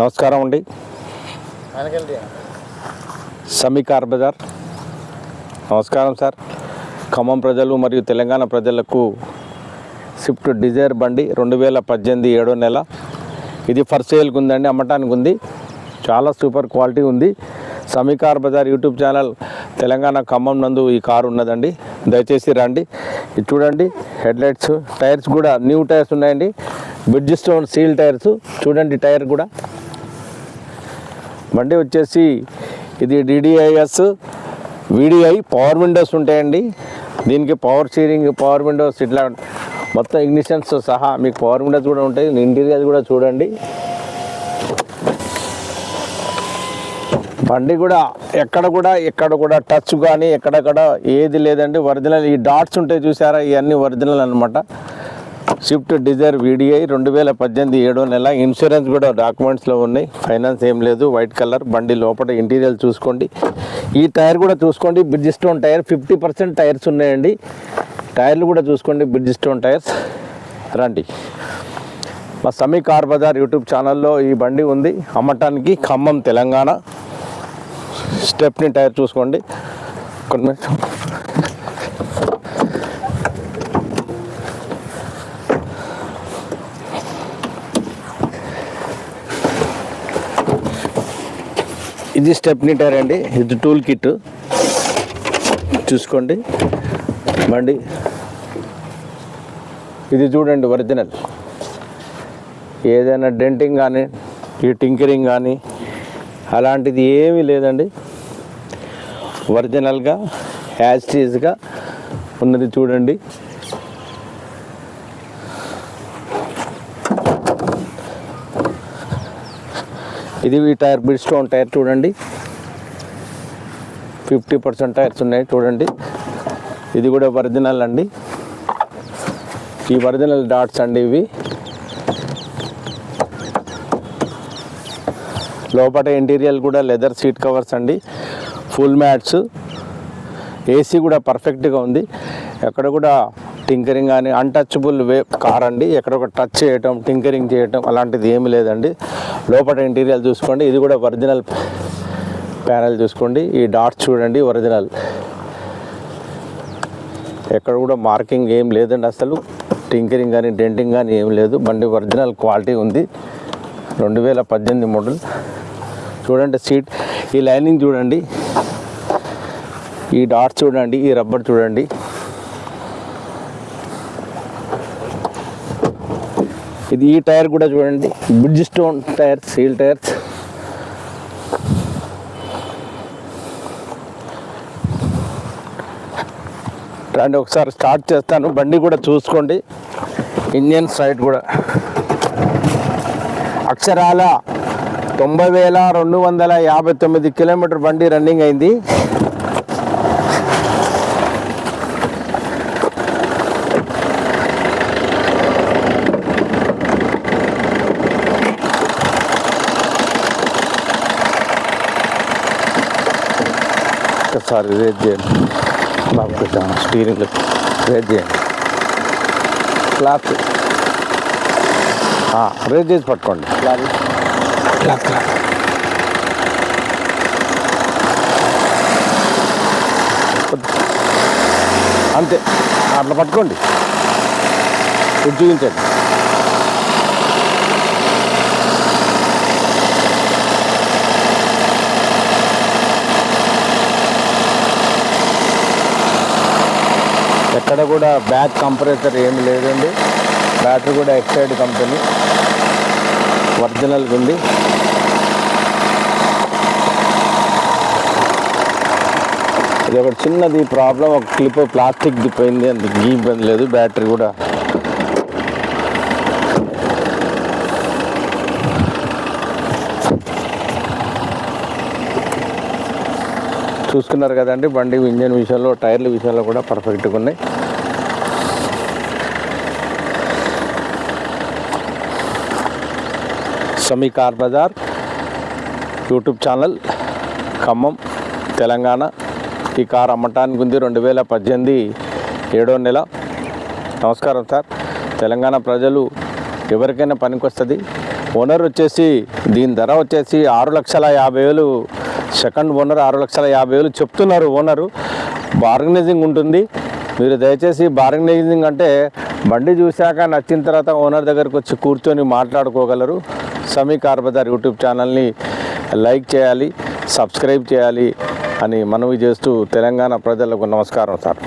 నమస్కారం అండి. సమీకార్ బజార్. నమస్కారం సార్. ఖమ్మం ప్రజలు మరియు తెలంగాణ ప్రజలకు స్విఫ్ట్ డిజైర్ బండి రెండు వేల పద్దెనిమిది ఏడో నెల. ఇది ఫర్ సేల్కి ఉందండి అమ్మటానికి ఉంది. చాలా సూపర్ క్వాలిటీ ఉంది. సమీకార్ బజార్ యూట్యూబ్ ఛానల్ తెలంగాణ ఖమ్మం నందు ఈ కారు ఉన్నదండి. దయచేసి రండి. ఇది చూడండి హెడ్లైట్స్ టైర్స్ కూడా న్యూ టైర్స్ ఉన్నాయండి. బ్రిడ్జ్ స్టోన్ సీల్ టైర్స్ చూడండి టైర్ కూడా. బండి వచ్చేసి ఇది డిడిఐఎస్ విడిఐ పవర్ విండోస్ ఉంటాయండి. దీనికి పవర్ స్టీరింగ్ పవర్ విండోస్ ఇట్లా మొత్తం ఇగ్నిషన్స్ సహా మీకు పవర్ విండోస్ కూడా ఉంటాయి. ఇంటీరియర్ కూడా చూడండి. బండి కూడా ఎక్కడ కూడా ఎక్కడ కూడా టచ్ కానీ ఎక్కడెక్కడ ఏది లేదండి. ఒరిజినల్ ఈ డాట్స్ ఉంటాయి చూసారా? ఇవన్నీ ఒరిజినల్ అనమాట స్విఫ్ట్ డిజైర్ వీడిఐ రెండు వేల పద్దెనిమిది ఏడో నెల ఇన్సూరెన్స్ కూడా డాక్యుమెంట్స్లో ఉన్నాయి. ఫైనాన్స్ ఏం లేదు. వైట్ కలర్ బండి లోపల ఇంటీరియర్ చూసుకోండి. ఈ టైర్ కూడా చూసుకోండి. Bridgestone tyre fifty percent tyres ఉన్నాయండి. టైర్లు కూడా చూసుకోండి. Bridgestone tyres. రండి. మా సమీ కార్ బజార్ యూట్యూబ్ ఛానల్లో ఈ బండి ఉంది. అమ్మటానికి ఖమ్మం తెలంగాణ. స్టెప్ని టైర్ చూసుకోండి. కొన్ని ఇది స్టెప్ని టైర్ అండి. ఇది టూల్ కిట్. చూసుకోండి. బండి. ఇది చూడండి ఒరిజినల్. ఏదైనా డెంటింగ్ కానీ ఈ టింకరింగ్ కానీ అలాంటిది ఏమీ లేదండి. ఒరిజినల్గా యాజ్టీజ్గా ఉన్నది చూడండి. ఇది ఈ టైర్ బ్రిడ్స్టోన్ టైర్ చూడండి. ఫిఫ్టీ పర్సెంట్ టైర్స్ ఉన్నాయి చూడండి. ఇది కూడా ఒరిజినల్ అండి. ఈ ఒరిజినల్ డాట్స్ అండి ఇవి. లోపల ఇంటీరియర్ కూడా లెదర్ సీట్ కవర్స్ అండి. Full mats. ఏసీ కూడా పర్ఫెక్ట్గా ఉంది. ఎక్కడ కూడా టింకరింగ్ కానీ అన్టచబుల్ వే కార్ అండి. ఎక్కడ ఒక టచ్ చేయటం టింకరింగ్ చేయటం అలాంటిది ఏమీ లేదండి. లోపల ఇంటీరియర్ చూసుకోండి. ఇది కూడా ఒరిజినల్ ప్యానల్ చూసుకోండి. ఈ డాట్స్ చూడండి ఒరిజినల్ ఎక్కడ కూడా మార్కింగ్ ఏం లేదండి అసలు. టింకరింగ్ కానీ డెంటింగ్ కానీ ఏం లేదు. బండి ఒరిజినల్ క్వాలిటీ ఉంది. రెండు వేల పద్దెనిమిది మోడల్ చూడండి సీట్ ఈ లైనింగ్ చూడండి. ఈ డాట్స్ చూడండి. ఈ రబ్బర్ చూడండి. ఇది ఈ టైర్ కూడా చూడండి. Bridgestone tyre seal tyres రండి ఒకసారి స్టార్ట్ చేస్తాను. బండి కూడా చూసుకోండి. ఇంజన్ సైడ్ కూడా. అక్షరాల తొంభై వేల రెండు వందల యాభై తొమ్మిది కిలోమీటర్ బండి రన్నింగ్ అయింది. ఒకసారి రేజ్ చేయండి. బాబు స్టీరింగ్ రేజ్ చేయండి. క్లాత్. రేజ్ చేసి పట్టుకోండి. క్లాత్. క్లాత్ అంతే. అట్లా పట్టుకోండి. ఇది చూపించండి. ఎక్కడ కూడా బ్యాక్ కంప్రెసర్ ఏమి లేదండి. బ్యాటరీ కూడా ఎక్సైడ్ కంపెనీ. ఒరిజినల్గా ఉంది. ఇది ఒకటి చిన్నది ప్రాబ్లం ఒక క్లిప్ ప్లాస్టిక్ దిపోయింది అంత గీ ఇబ్బంది లేదు బ్యాటరీ కూడా. చూసుకున్నారు కదండి బండి ఇంజన్ విషయంలో టైర్ల విషయంలో కూడా పర్ఫెక్ట్గా ఉన్నాయి. Swami car Bazar YouTube channel Khammam Telangana. ఈ కార్ అమ్మటానికి ఉంది రెండు వేల పద్దెనిమిది ఏడో నెల. నమస్కారం సార్. తెలంగాణ ప్రజలు ఎవరికైనా పనికొస్తుంది? ఓనర్ వచ్చేసి దీని ధర వచ్చేసి ఆరు లక్షల యాభై వేలు. సెకండ్ ఓనర్ ఆరు లక్షల యాభై వేలు చెప్తున్నారు ఓనరు. బార్గనైజింగ్ ఉంటుంది. మీరు దయచేసి బార్గనైజింగ్ అంటే బండి చూశాక నచ్చిన తర్వాత ఓనర్ దగ్గరకు వచ్చి కూర్చొని మాట్లాడుకోగలరు. సమీ కార్బదార్ యూట్యూబ్ ఛానల్ని లైక్ చేయాలి సబ్స్క్రైబ్ చేయాలి అని మనవి చేస్తూ తెలంగాణ ప్రజలకు నమస్కారం సార్.